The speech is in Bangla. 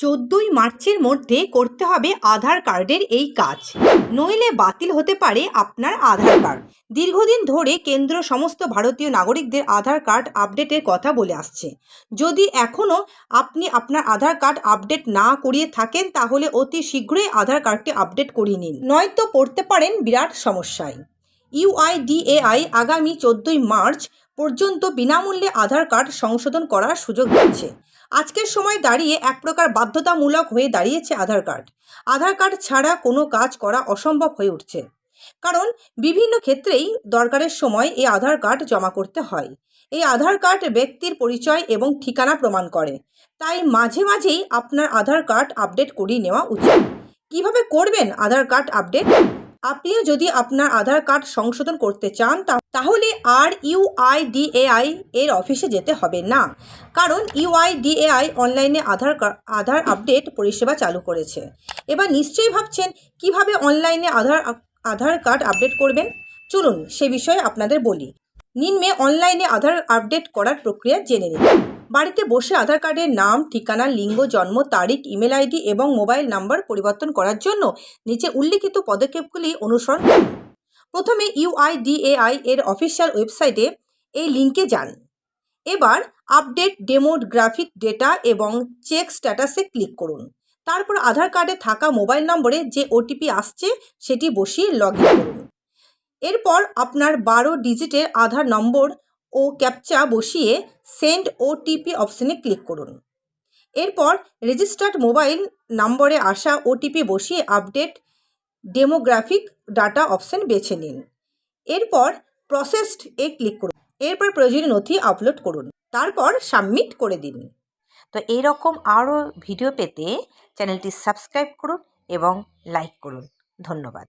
চোদ্দোই মার্চের মধ্যে করতে হবে আধার কার্ডের এই কাজ। নইলে বাতিল হতে পারে আপনার আধার কার্ড। দীর্ঘদিন ধরে কেন্দ্র সমস্ত ভারতীয় নাগরিকদের আধার কার্ড আপডেটের কথা বলে আসছে। যদি এখনও আপনি আপনার আধার কার্ড আপডেট না করিয়ে থাকেন, তাহলে অতি শীঘ্রই আধার কার্ডটি আপডেট করিয়ে নিন। নয়তো পড়তে পারেন বিরাট সমস্যায়। ইউআইডিএআই আগামী চোদ্দোই মার্চ পর্যন্ত বিনামূল্যে আধার কার্ড সংশোধন করার সুযোগ দিচ্ছে। আজকের সময় দাঁড়িয়ে এক প্রকার বাধ্যতামূলক হয়ে দাঁড়িয়েছে আধার কার্ড। আধার কার্ড ছাড়া কোনো কাজ করা অসম্ভব হয়ে উঠছে। কারণ বিভিন্ন ক্ষেত্রেই দরকারের সময় এই আধার কার্ড জমা করতে হয়। এই আধার কার্ড ব্যক্তির পরিচয় এবং ঠিকানা প্রমাণ করে। তাই মাঝে মাঝেই আপনার আধার কার্ড আপডেট করিয়ে নেওয়া উচিত। কীভাবে করবেন আধার কার্ড আপডেট? আপনিও যদি আপনার আধার কার্ড সংশোধন করতে চান তাহলে আর ইউআইডিএআই এর অফিসে যেতে হবে না। কারণ ইউআইডিএআই অনলাইনে আধার আধার আপডেট পরিষেবা চালু করেছে। এবার নিশ্চয়ই ভাবছেন, কীভাবে অনলাইনে আধার আধার কার্ড আপডেট করবেন? চলুন সে বিষয়ে আপনাদের বলি। নিম্নে অনলাইনে আধার আপডেট করার প্রক্রিয়া জেনে নিন বাড়িতে বসে আধার কার্ডের নাম, ঠিকানা, লিঙ্গ, জন্ম, তারিখ, ইমেল আইডি এবং মোবাইল নাম্বার পরিবর্তন করার জন্য নিচে উল্লিখিত পদক্ষেপগুলি অনুসরণ করুন। প্রথমে ইউআইডিএআই এর অফিসিয়াল ওয়েবসাইটে এই লিঙ্কে যান। এবার আপডেট ডেমোগ্রাফিক ডেটা এবং চেক স্ট্যাটাসে ক্লিক করুন। তারপর আধার কার্ডে থাকা মোবাইল নম্বরে যে ওটিপি আসছে সেটি বসিয়ে লগ ইন করুন। এরপর আপনার বারো ডিজিটের আধার নম্বর ও ক্যাপচা বসিয়ে সেন্ড ওটিপি অপশনে ক্লিক করুন। এরপর রেজিস্টার্ড মোবাইল নম্বরে আসা ওটিপি বসিয়ে আপডেট ডেমোগ্রাফিক ডাটা অপশন বেছে নিন। এরপর প্রসেসড এ ক্লিক করুন। এরপর প্রয়োজনীয় নথি আপলোড করুন। তারপর সাবমিট করে দিন। তো এইরকম আরও ভিডিও পেতে চ্যানেলটি সাবস্ক্রাইব করুন এবং লাইক করুন। ধন্যবাদ।